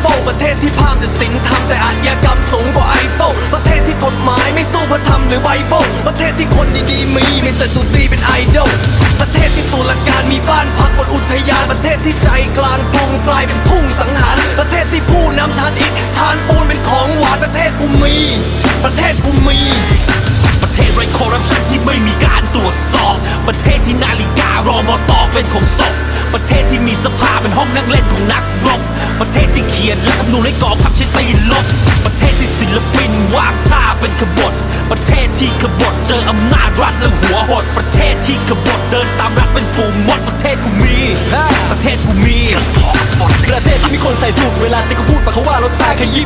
เฝ้าประเทศที่พามแต่ศีลธรรมแต่อาชญากรรมสูงกว่าไอโฟประเทศที่กฎหมายไม่สู้พระธรรมหรือไบเบิลประเทศที่คนดีๆมีไม่สตุตีเป็นไอดอลประเทศที่ตุลาการมีบ้านพักบนอุทยานประเทศที่ใจกลางกรุงกลายเป็นทุ่งสังหารประเทศที่ผู้นำทานอิฐทานปูนเป็นของหวานประเทศกูมี ประเทศกูมี ประเทศไร้คอร์รัปชันที่ไม่มีการตรวจสอบ ประเทศที่นาฬิการอมอตอเป็นของศพ ประเทศที่มีสภาเป็นห้องนั่งเล่นของนักรบ ประเทศที่เขียนรัฐธรรมนูญให้กองทัพใช้ตีนลบประเทศที่ศิลปินวางท่าเป็นขบฏประเทศที่ขบฏเจออำนาจรัฐและหัวหด ประเทศที่ขบฏเดินตามรัฐเป็นฝูงมดประเทศกูมี ประเทศกูมี ประเทศที่มีคนใส่สูตรเวลาที่เขาพูดปะเขาว่ารถตายขยี้